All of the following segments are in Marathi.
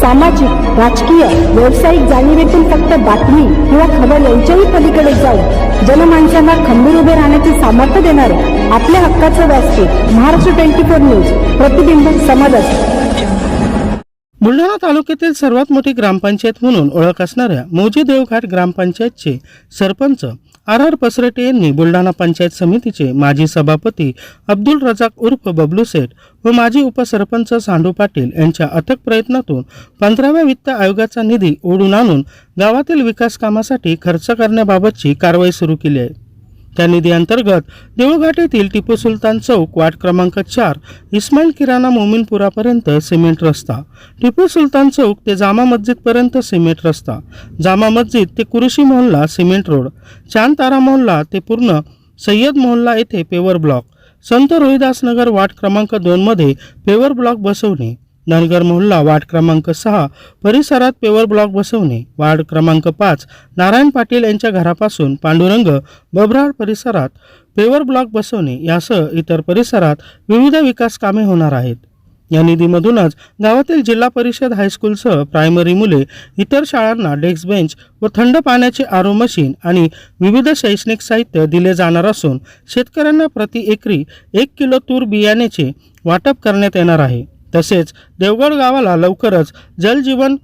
सामाजिक राजकीय व्यावसायिक जाणीवेतून फक्त बातमी किंवा खबर यांच्याही पलीकडे जाऊन जनमानसांना खंबीर उभे राहण्याचे सामर्थ्य देणारे आपल्या हक्काचं व्यासपीठ महाराष्ट्र ट्वेंटी फोर न्यूज प्रतिबिंब समाजात बुलढाणा तालुक्यातील सर्वात मोठी ग्रामपंचायत म्हणून ओळख असणाऱ्या मौजी देवघाट ग्रामपंचायतचे सरपंच आर आर पसरटे यांनी बुलढाणा पंचायत समितीचे माजी सभापती अब्दुल रजाक उर्फ बबलू सेठ व माजी उपसरपंच सांडू पाटील यांच्या अथक प्रयत्नातून पंधराव्या वित्त आयोगाचा निधी ओढून आणून गावातील विकास कामासाठी खर्च करण्याबाबतची कारवाई सुरू केली आहे. त्या निधीअंतर्गत देऊळघाट येथील टिपू सुलतान चौक वार्ड क्रमांक चार इस्माईल किराणा मोमीनपुरापर्यंत सिमेंट रस्ता. टिपू सुलतान चौक ते जामा मस्जिदपर्यंत सिमेंट रस्ता. जामा मस्जिद ते कुरुशी मोहल्ला सिमेंट रोड. चांद तारा मोहल्ला ते पूर्ण सय्यद मोहल्ला येथे पेवर ब्लॉक. संत रोहिदास नगर वार्ड क्रमांक दोनमध्ये पेवर ब्लॉक बसवणे. धनगर मोहल्ला वार्ड क्रमांक सहा परिसरात पेवर ब्लॉक बसवणे. वार्ड क्रमांक पाच नारायण पाटील यांच्या घरापासून पांडुरंग बबराड परिसरात पेवर ब्लॉक बसवणे. यासह इतर परिसरात विविध विकास कामे होणार आहेत. या निधीमधूनच गावातील जिल्हा परिषद हायस्कूलसह प्रायमरी मुले इतर शाळांना डेस्क बेंच व थंड पाण्याचे आरो मशीन आणि विविध शैक्षणिक साहित्य दिले जाणार असून शेतकऱ्यांना प्रति एकरी एक किलो तूर बियाण्याचे वाटप करण्यात येणार आहे. तसेच देवगड गावाला लवकरच जलजीवन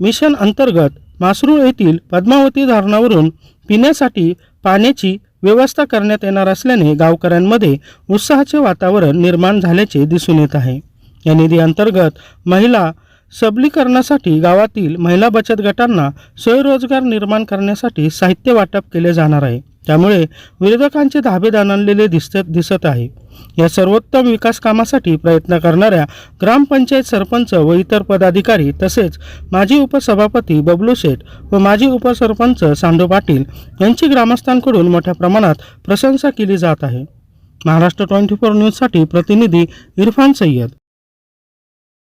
मिशन अंतर्गत मासरूळ येथील पद्मावती धरणावरून पिण्यासाठी पाण्याची व्यवस्था करण्यात येणार असल्याने गावकऱ्यांमध्ये उत्साहाचे वातावरण निर्माण झाल्याचे दिसून येत आहे. या निधी अंतर्गत महिला सबलीकरणासाठी गावातील महिला बचत गटांना स्वयंरोजगार निर्माण करण्यासाठी साहित्य वाटप केले जाणार आहे. त्यामुळे विरोधकांचे धाबे दाणलेले दिसत दिसत आहे. या सर्वोत्तम विकास कामासाठी प्रयत्न करणाऱ्या ग्रामपंचायत सरपंच व इतर पदाधिकारी तसेच माजी उपसभापती बबलू शेठ व माजी उपसरपंच सांडू पाटील यांची ग्रामस्थांकडून मोठ्या प्रमाणात प्रशंसा केली जात आहे. महाराष्ट्र ट्वेंटी फोर न्यूजसाठी प्रतिनिधी इरफान सय्यद.